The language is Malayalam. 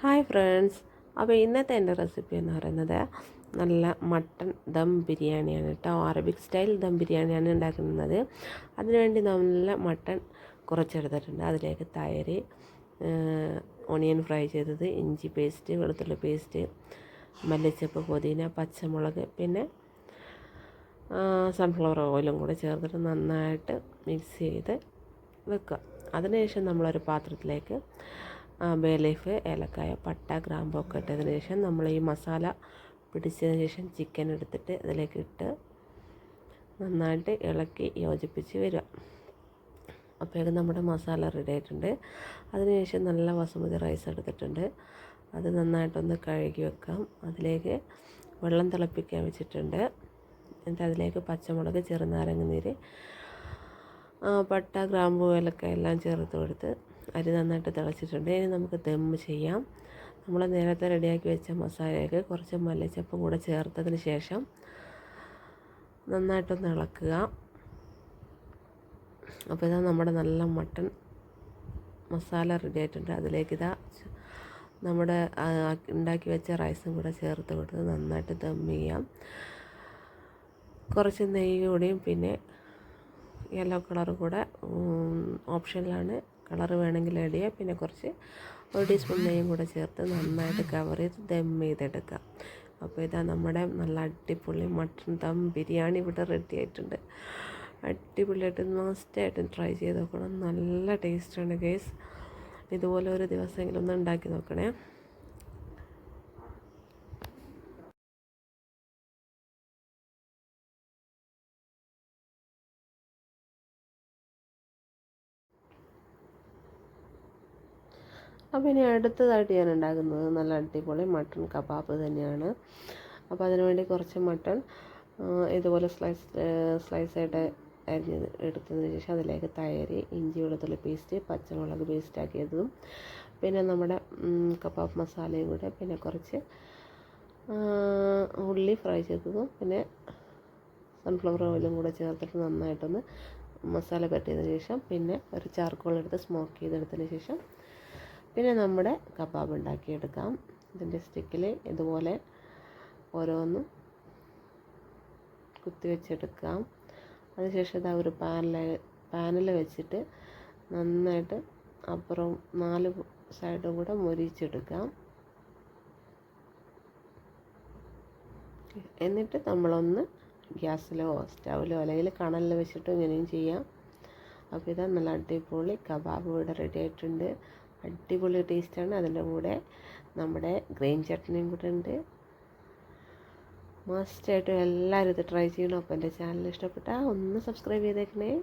Hi friends. അപ്പോൾ ഇന്നത്തെ എന്റെ റെസിപ്പി എന്ന് പറയുന്നത് നല്ല മട്ടൺ ദം ബിരിയാണിയാണ് കേട്ടോ. അറബിക് സ്റ്റൈൽ ദം ബിരിയാണിയാണ് ഉണ്ടാക്കുന്നത്. അതിനുവേണ്ടി നല്ല മട്ടൺ കുറച്ചെടുത്തിട്ടുണ്ട്. അതിലേക്ക് തൈര് ഓണിയൻ ഫ്രൈ ചെയ്തത് ഇഞ്ചി പേസ്റ്റ് വെളുത്തുള്ളി പേസ്റ്റ് മല്ലിച്ചപ്പ് പുതിന പച്ചമുളക് പിന്നെ സൺഫ്ലവർ ഓയിലും കൂടെ ചേർത്തിട്ട് നന്നായിട്ട് മിക്സ് ചെയ്ത് വെക്കുക. അതിനുശേഷം നമ്മളൊരു പാത്രത്തിലേക്ക് ബേ ലീഫ് ഏലക്കായ പട്ട ഗ്രാമ്പൊക്കെ ഇട്ടതിന് ശേഷം നമ്മൾ ഈ മസാല പിടിച്ചതിന് ശേഷം ചിക്കൻ എടുത്തിട്ട് അതിലേക്ക് ഇട്ട് നന്നായിട്ട് ഇളക്കി യോജിപ്പിച്ച് വരിക. അപ്പോഴേക്കും നമ്മുടെ മസാല റെഡി ആയിട്ടുണ്ട്. അതിനുശേഷം നല്ല വസുമതി റൈസ് എടുത്തിട്ടുണ്ട്. അത് നന്നായിട്ടൊന്ന് കഴുകി വെക്കാം. അതിലേക്ക് വെള്ളം തിളപ്പിക്കാൻ വെച്ചിട്ടുണ്ട്. എന്നിട്ട് അതിലേക്ക് പച്ചമുളക് ചെറുനാരങ്ങ നീര് പട്ട ഗ്രാമ്പു ഏലക്ക എല്ലാം ചേർത്ത് കൊടുത്ത് അരി നന്നായിട്ട് തിളച്ചിട്ടുണ്ട്. ഇനി നമുക്ക് ദം ചെയ്യാം. നമ്മൾ നേരത്തെ റെഡിയാക്കി വെച്ച മസാലയ്ക്ക് കുറച്ച് മല്ലിച്ചപ്പ് കൂടെ ചേർത്തതിന് ശേഷം നന്നായിട്ടൊന്ന് ഇളക്കുക. അപ്പോൾ ഇതാ നമ്മുടെ നല്ല മട്ടൺ മസാല റെഡി ആയിട്ടുണ്ട്. അതിലേക്ക് ഇതാ നമ്മുടെ ഉണ്ടാക്കി വെച്ച റൈസും കൂടെ ചേർത്ത് കൊടുത്ത് നന്നായിട്ട് ദം ചെയ്യാം. കുറച്ച് നെയ്യ് കൂടിയും പിന്നെ യെല്ലോ കളർ കൂടെ ഓപ്ഷനിലാണ് കളർ വേണമെങ്കിൽ ആഡ് ചെയ്യുക പിന്നെ കുറച്ച് ഒരു ടീസ്പൂൺ നെയ്യും കൂടെ ചേർത്ത് നന്നായിട്ട് കവർ ചെയ്ത് ദം ചെയ്തെടുക്കാം അപ്പോൾ ഇതാ നമ്മുടെ നല്ല അടിപൊളി മട്ടൺ ദം ബിരിയാണി ഇവിടെ റെഡി ആയിട്ടുണ്ട്. അടിപൊളിയായിട്ട് മസ്റ്റായിട്ടും ട്രൈ ചെയ്ത് നോക്കണം. നല്ല ടേസ്റ്റാണ് ഗേസ് ഇതുപോലെ ഒരു ദിവസമെങ്കിലും ഒന്ന് ഉണ്ടാക്കി നോക്കണേ. അപ്പോൾ ഇനി അടുത്തതായിട്ട് ഞാൻ ഉണ്ടാക്കുന്നത് നല്ല അടിപൊളി മട്ടൺ കബാബ് തന്നെയാണ്. അപ്പോൾ അതിനുവേണ്ടി കുറച്ച് മട്ടൺ ഇതുപോലെ സ്ലൈസ് സ്ലൈസായിട്ട് അരിഞ്ഞ് എടുത്തതിന് ശേഷം അതിലേക്ക് തൈര് ഇഞ്ചി വെളുത്തുള്ളി പേസ്റ്റ് പച്ചമുളക് പേസ്റ്റ് ആക്കിയതും പിന്നെ നമ്മുടെ കബാബ് മസാലയും കൂടെ പിന്നെ കുറച്ച് ഉള്ളി ഫ്രൈ ചെയ്തതും പിന്നെ സൺഫ്ലവർ ഓയിലും കൂടെ ചേർത്തിട്ട് നന്നായിട്ടൊന്ന് മസാല പറ്റിയതിന് ശേഷം പിന്നെ ഒരു ചാർക്കോൾ എടുത്ത് സ്മോക്ക് ചെയ്തെടുത്തതിന് ശേഷം പിന്നെ നമ്മുടെ കബാബ് ഉണ്ടാക്കിയെടുക്കാം. ഇതിന്റെ സ്റ്റിക്കിൽ ഇതുപോലെ ഓരോന്നും കുത്തിവെച്ചെടുക്കാം അതിനുശേഷം ഇതാ ഒരു പാനിൽ പാനിൽ വെച്ചിട്ട് നന്നായിട്ട് അപ്പുറം നാല് സൈഡും കൂടെ മൊരിച്ചെടുക്കാം. എന്നിട്ട് നമ്മളൊന്ന് ഗ്യാസിലോ സ്റ്റൗവിലോ അല്ലെങ്കിൽ കണലിൽ വെച്ചിട്ടോ ഇങ്ങനെയും ചെയ്യാം. അപ്പോൾ ഇതാ നല്ല അടിപൊളി കബാബ് ഇവിടെ റെഡി ആയിട്ടുണ്ട്. അടിപൊളി ടേസ്റ്റാണ്. അതിന്റെ കൂടെ നമ്മുടെ ഗ്രീൻ ചട്നിയും കൂടെ ഉണ്ട്. മസ്റ്റായിട്ടും എല്ലാവരും ഇത് ട്രൈ ചെയ്യണം. അപ്പോൾ എന്റെ ചാനൽ ഇഷ്ടപ്പെട്ടാൽ ഒന്ന് സബ്സ്ക്രൈബ് ചെയ്തേക്കണേ.